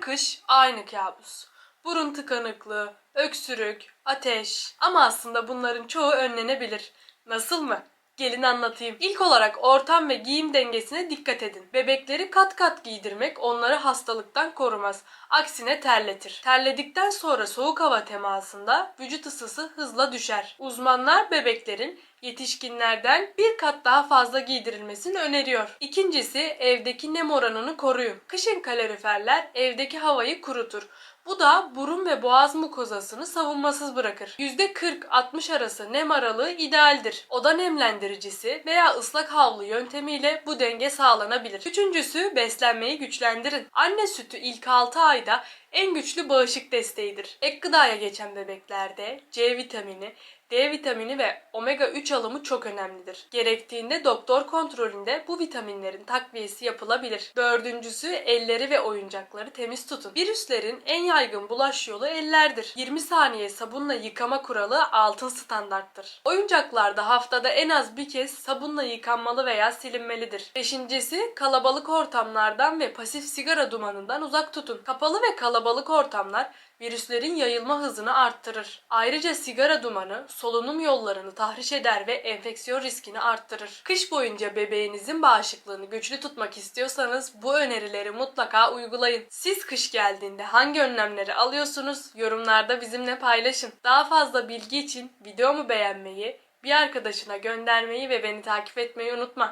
Kış aynı kabus. Burun tıkanıklığı, öksürük, ateş. Ama aslında bunların çoğu önlenebilir. Nasıl mı? Gelin anlatayım. İlk olarak ortam ve giyim dengesine dikkat edin. Bebekleri kat kat giydirmek onları hastalıktan korumaz. Aksine terletir. Terledikten sonra soğuk hava temasında vücut ısısı hızla düşer. Uzmanlar bebeklerin yetişkinlerden bir kat daha fazla giydirilmesini öneriyor. İkincisi evdeki nem oranını koruyun. Kışın kaloriferler evdeki havayı kurutur. Bu da burun ve boğaz mukozasını savunmasız bırakır. %40-60 arası nem aralığı idealdir. Oda nemlendiricisi veya ıslak havlu yöntemiyle bu denge sağlanabilir. Üçüncüsü beslenmeyi güçlendirin. Anne sütü ilk 6 ayda en güçlü bağışık desteğidir. Ek gıdaya geçen bebeklerde C vitamini, D vitamini ve omega 3 alımı çok önemlidir. Gerektiğinde doktor kontrolünde bu vitaminlerin takviyesi yapılabilir. Dördüncüsü elleri ve oyuncakları temiz tutun. Virüslerin en yaygın bulaş yolu ellerdir. 20 saniye sabunla yıkama kuralı altın standarttır. Oyuncaklarda haftada en az bir kez sabunla yıkanmalı veya silinmelidir. Beşincisi kalabalık ortamlardan ve pasif sigara dumanından uzak tutun. Kapalı ve kalabalık ortamlar virüslerin yayılma hızını arttırır. Ayrıca sigara dumanı solunum yollarını tahriş eder ve enfeksiyon riskini arttırır. Kış boyunca bebeğinizin bağışıklığını güçlü tutmak istiyorsanız bu önerileri mutlaka uygulayın. Siz kış geldiğinde hangi önlemleri alıyorsunuz? Yorumlarda bizimle paylaşın. Daha fazla bilgi için videomu beğenmeyi, bir arkadaşına göndermeyi ve beni takip etmeyi unutma.